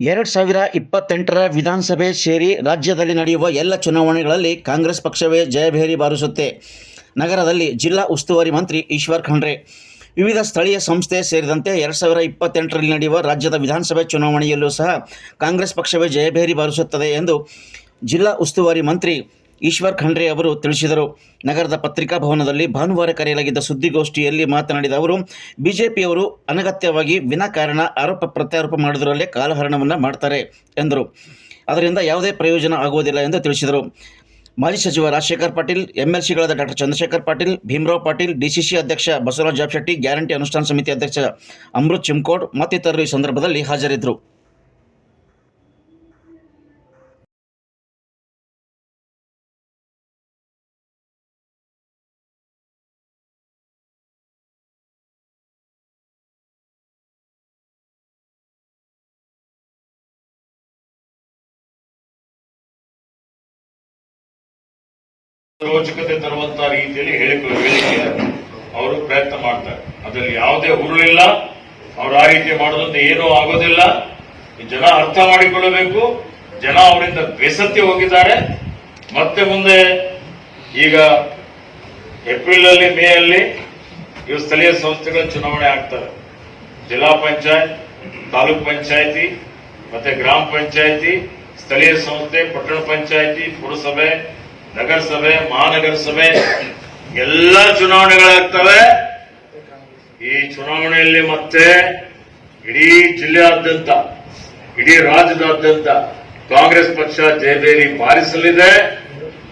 ಎರಡು ಸಾವಿರ ಇಪ್ಪತ್ತೆಂಟರ ವಿಧಾನಸಭೆ ಸೇರಿ ರಾಜ್ಯದಲ್ಲಿ ನಡೆಯುವ ಎಲ್ಲ ಚುನಾವಣೆಗಳಲ್ಲಿ ಕಾಂಗ್ರೆಸ್ ಪಕ್ಷವೇ ಜಯಭೇರಿ ಬಾರಿಸುತ್ತೆ. ನಗರದಲ್ಲಿ ಜಿಲ್ಲಾ ಉಸ್ತುವಾರಿ ಮಂತ್ರಿ ಈಶ್ವರ್ ಖಂಡ್ರೆ. ವಿವಿಧ ಸ್ಥಳೀಯ ಸಂಸ್ಥೆ ಸೇರಿದಂತೆ ಎರಡು ಸಾವಿರ ಇಪ್ಪತ್ತೆಂಟರಲ್ಲಿ ನಡೆಯುವ ರಾಜ್ಯದ ವಿಧಾನಸಭೆ ಚುನಾವಣೆಯಲ್ಲೂ ಸಹ ಕಾಂಗ್ರೆಸ್ ಪಕ್ಷವೇ ಜಯಭೇರಿ ಬಾರಿಸುತ್ತದೆ ಎಂದು ಜಿಲ್ಲಾ ಉಸ್ತುವಾರಿ ಮಂತ್ರಿ ಈಶ್ವರ್ ಖಂಡ್ರೆ ಅವರು ತಿಳಿಸಿದರು. ನಗರದ ಪತ್ರಿಕಾ ಭವನದಲ್ಲಿ ಭಾನುವಾರ ಕರೆಯಲಾಗಿದ್ದ ಸುದ್ದಿಗೋಷ್ಠಿಯಲ್ಲಿ ಮಾತನಾಡಿದ ಅವರು, ಬಿಜೆಪಿಯವರು ಅನಗತ್ಯವಾಗಿ ವಿನಾಕಾರಣ ಆರೋಪ ಪ್ರತ್ಯಾರೋಪ ಮಾಡುವುದರಲ್ಲೇ ಕಾಲಹರಣವನ್ನು ಮಾಡ್ತಾರೆ ಎಂದರು. ಅದರಿಂದ ಯಾವುದೇ ಪ್ರಯೋಜನ ಆಗುವುದಿಲ್ಲ ಎಂದು ತಿಳಿಸಿದರು. ಮಾಜಿ ಸಚಿವ ರಾಜಶೇಖರ್ ಪಾಟೀಲ್, ಎಂಎಲ್ಸಿಗಳಾದ ಡಾಕ್ಟರ್ ಚಂದ್ರಶೇಖರ್ ಪಾಟೀಲ್, ಭೀಮರಾವ್ ಪಾಟೀಲ್, ಡಿಸಿಸಿ ಅಧ್ಯಕ್ಷ ಬಸವರಾಜ್ ಜಾಬ್ಶೆಟ್ಟಿ ಗ್ಯಾರಂಟಿ ಅನುಷ್ಠಾನ ಸಮಿತಿ ಅಧ್ಯಕ್ಷ ಅಮೃತ್ ಚಿಮ್ಕೋಡ್ ಮತ್ತಿತರರು ಈ ಸಂದರ್ಭದಲ್ಲಿ ಹಾಜರಿದ್ದರು. ರೋಚಕತೆ ತರುವಂತ ರೀತಿಯಲ್ಲಿ ಹೇಳಿಕೆ ಅವರು ಪ್ರಯತ್ನ ಮಾಡ್ತಾರೆ. ಅದರಲ್ಲಿ ಯಾವುದೇ ಹುರುಳಿಲ್ಲ. ಅವ್ರು ಆ ರೀತಿ ಮಾಡೋದ್ರಿಂದ ಏನೂ ಆಗೋದಿಲ್ಲ. ಜನ ಅರ್ಥ ಮಾಡಿಕೊಳ್ಳಬೇಕು. ಜನ ಅವರಿಂದ ಬೇಸತ್ತಿ ಹೋಗಿದ್ದಾರೆ. ಮತ್ತೆ ಮುಂದೆ ಈಗ ಏಪ್ರಿಲ್ ಅಲ್ಲಿ ಮೇ ಅಲ್ಲಿ ಇವು ಸ್ಥಳೀಯ ಸಂಸ್ಥೆಗಳ ಚುನಾವಣೆ ಆಗ್ತಾರೆ ಜಿಲ್ಲಾ ಪಂಚಾಯತ್, ತಾಲೂಕ್ ಪಂಚಾಯತಿ, ಮತ್ತೆ ಗ್ರಾಮ ಪಂಚಾಯತಿ, ಸ್ಥಳೀಯ ಸಂಸ್ಥೆ, ಪಟ್ಟಣ ಪಂಚಾಯತಿ, ಪುರಸಭೆ ನಗರಸಭೆ ಮಹಾನಗರ ಸಭೆ ಎಲ್ಲ ಚುನಾವಣೆಗಳಾಗ್ತವೆ ಈ ಚುನಾವಣೆಯಲ್ಲಿ ಮತ್ತೆ ಇಡೀ ಜಿಲ್ಲೆಯಾದ್ಯಂತ, ಇಡೀ ರಾಜ್ಯದಾದ್ಯಂತ ಕಾಂಗ್ರೆಸ್ ಪಕ್ಷ ಜಯಬೇರಿ ಬಾರಿಸಲಿದೆ.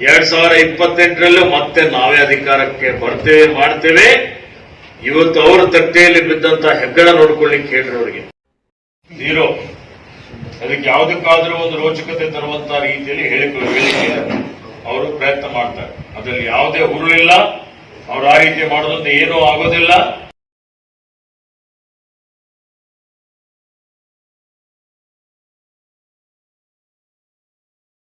ಎರಡ್ ಸಾವಿರ ಇಪ್ಪತ್ತೆಂಟರಲ್ಲೂ ಮತ್ತೆ ನಾವೇ ಅಧಿಕಾರಕ್ಕೆ ಬರ್ತೇವೆ, ಮಾಡ್ತೇವೆ. ಇವತ್ತು ಅವರ ತಟ್ಟೆಯಲ್ಲಿ ಬಿದ್ದಂತ ಹೆಗ್ಗಣ ನೋಡ್ಕೊಳ್ಳಿ ಹೇಳ್ರಿ ಅವರಿಗೆ. ಅದಕ್ಕೆ ಯಾವುದಕ್ಕಾದ್ರೂ ಒಂದು ರೋಚಕತೆ ತರುವಂತ ರೀತಿಯಲ್ಲಿ ಹೇಳಿಕೆ ಹೇಳಿಕೆ. ಅವರು ಪ್ರಯತ್ನ ಮಾಡ್ತಾರೆ. ಅದರಲ್ಲಿ ಯಾವುದೇ ಹುರುಳಿಲ್ಲ. ಅವರು ಆ ರೀತಿ ಮಾಡೋದ್ರಿಂದ ಏನೂ ಆಗೋದಿಲ್ಲ.